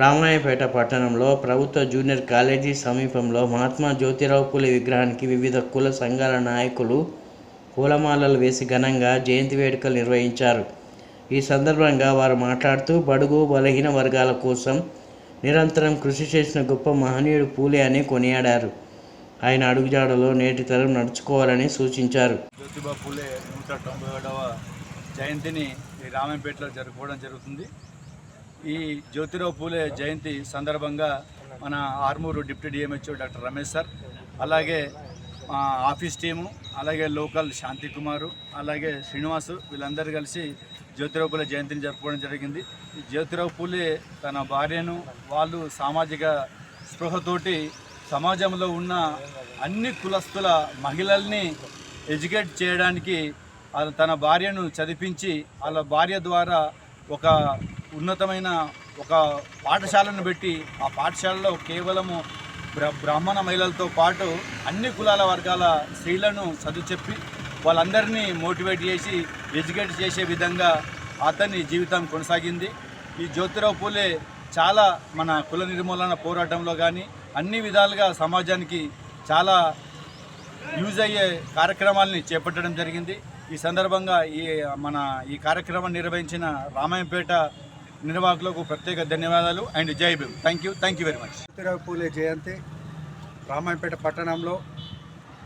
రామాయపేట పట్టణంలో ప్రభుత్వ junior college సమీపంలో మహాత్మా జ్యోతిరావు పూలే విగ్రహానికి వివిధ కుల సంఘాల నాయకులు పూలమాలలు వేసి ఘనంగా జయంతి వేడుకలు నిర్వహించారు. ఈ సందర్భంగా వారు మాట్లాడుతూ బడుగు బలహీన వర్గాల కోసం నిరంతరం కృషి చేసిన గొప్ప మహనీయుడు పూలే అని కొనియాడారు. ఆయన అడుగుజాడలో నేటి తరం నడుచుకోవాలని సూచించారు. జ్యోతిబా పూలే నూట తొంభై ఏడవ జయంతిని రామంపేటలో జరుపుకోవడం జరుగుతుంది. ఈ జ్యోతిరావు పూలే జయంతి సందర్భంగా మన Armoor deputy DMHO doctor Ramesh sir అలాగే ఆఫీస్ టీము అలాగే లోకల్ శాంతి కుమారు అలాగే శ్రీనివాసు వీళ్ళందరూ కలిసి జ్యోతిరావు పూలే జయంతిని జరుపుకోవడం జరిగింది. ఈ జ్యోతిరావు పూలే తన భార్యను వాళ్ళు సామాజిక స్పృహతోటి సమాజంలో ఉన్న అన్ని కులస్తుల మహిళల్ని ఎడ్యుకేట్ చేయడానికి తన భార్యను చదివించి వాళ్ళ భార్య ద్వారా ఒక ఉన్నతమైన ఒక పాఠశాలను పెట్టి ఆ పాఠశాలలో కేవలము బ్ర బ్రాహ్మణ మహిళలతో పాటు అన్ని కులాల వర్గాల స్త్రీలను చదువు చెప్పి వాళ్ళందరినీ మోటివేట్ చేసి ఎడ్యుకేట్ చేసే విధంగా అతని జీవితం కొనసాగింది. ఈ జ్యోతిరావు పూలే చాలా మన కుల నిర్మూలన పోరాటంలో కానీ అన్ని విధాలుగా సమాజానికి చాలా యూజ్ అయ్యే కార్యక్రమాలని చేపట్టడం జరిగింది. ఈ సందర్భంగా ఈ మన ఈ కార్యక్రమం నిర్వహించిన రామాయంపేట నిర్వాహకులకు ప్రత్యేక ధన్యవాదాలు and Jai Bhim. Thank you thank you very much Jyotirao Phule Jayanti Ramayampet పట్టణంలో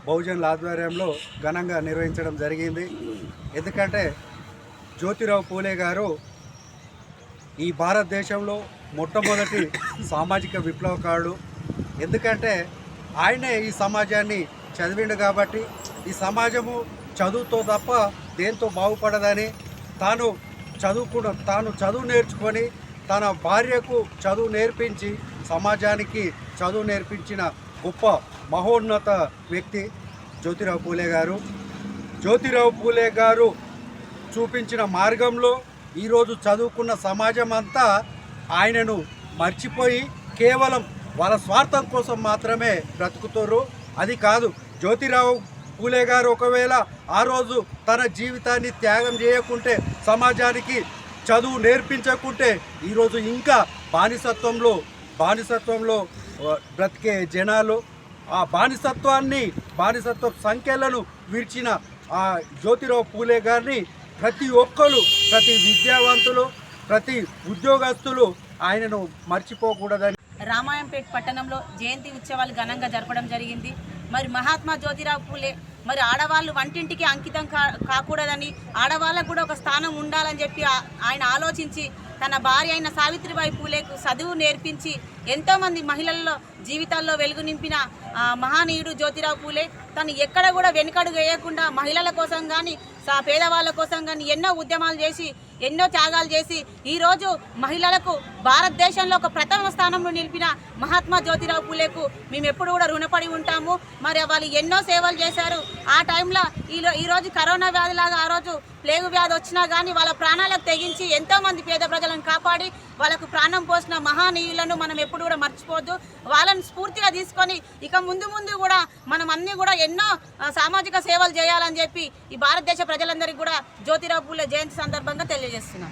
బహుజనుల ఆధ్వర్యంలో ఘనంగా నిర్వహించడం జరిగింది. ఎందుకంటే జ్యోతిరావు పూలే గారు ఈ భారతదేశంలో మొట్టమొదటి సామాజిక విప్లవకారుడు. ఎందుకంటే ఆయనే ఈ సమాజాన్ని చదివిండు కాబట్టి ఈ సమాజము చదువుతో తప్ప దేంతో బాగుపడదని తాను చదువుకున్న తాను చదువు నేర్చుకొని తన భార్యకు చదువు నేర్పించి సమాజానికి చదువు నేర్పించిన గొప్ప మహోన్నత వ్యక్తి జ్యోతిరావు పూలే గారు. జ్యోతిరావు పూలే గారు చూపించిన మార్గంలో ఈరోజు చదువుకున్న సమాజం అంతా ఆయనను మర్చిపోయి కేవలం వాళ్ళ స్వార్థం కోసం మాత్రమే బ్రతుకుతారు అది కాదు జ్యోతిరావు పూలే గారు ఒకవేళ ఆ రోజు తన జీవితాన్ని త్యాగం చేయకుంటే సమాజానికి చదువు నేర్పించకుంటే ఈరోజు ఇంకా బానిసత్వంలో బానిసత్వంలో బ్రతికే జనాలు ఆ బానిసత్వాన్ని బానిసత్వ సంఖ్యలను విడిచిన ఆ జ్యోతిరావు పూలే గారిని ప్రతి ఒక్కరు ప్రతి విద్యావంతులు ప్రతి ఉద్యోగస్తులు ఆయనను మర్చిపోకూడదని. రామాయంపేట్ పట్టణంలో జయంతి ఉత్సవాలు ఘనంగా జరపడం జరిగింది. మరి మహాత్మా జ్యోతిరావు పూలే మరి ఆడవాళ్ళు వంటింటికి అంకితం కా కాకూడదని ఆడవాళ్ళకు కూడా ఒక స్థానం ఉండాలని చెప్పి ఆయన ఆలోచించి తన భార్య అయిన సావిత్రిబాయి పూలేకు చదువు నేర్పించి ఎంతోమంది మహిళల్లో జీవితాల్లో వెలుగు నింపిన ఆ, మహానీయుడు జ్యోతిరావు పూలే తను ఎక్కడ కూడా వెనుకడుగు వేయకుండా మహిళల కోసం కానీ పేదవాళ్ళ కోసం కానీ ఎన్నో ఉద్యమాలు చేసి ఎన్నో త్యాగాలు చేసి ఈరోజు మహిళలకు భారతదేశంలో ఒక ప్రథమ స్థానంలో నిలిపిన మహాత్మా జ్యోతిరావు పూలేకు మేము ఎప్పుడు కూడా రుణపడి ఉంటాము. మరి వాళ్ళు ఎన్నో సేవలు చేశారు. ఆ టైంలో ఈలో ఈరోజు కరోనా వ్యాధిలాగా ఆ రోజు ప్లేగు వ్యాధి వచ్చినా కానీ వాళ్ళ ప్రాణాలకు తెగించి ఎంతోమంది పేద ప్రజలను కాపాడి వాళ్ళకు ప్రాణం పోసిన మహానీయులను మనం ఎప్పుడు కూడా మర్చిపోవద్దు. వాళ్ళని స్ఫూర్తిగా తీసుకొని ఇక ముందు ముందు కూడా మనం అన్ని కూడా ఎన్నో సామాజిక సేవలు చేయాలని చెప్పి ఈ భారతదేశ ప్రజలందరికీ కూడా జ్యోతిరావు పూలే జయంతి సందర్భంగా తెలియజేస్తున్నాం.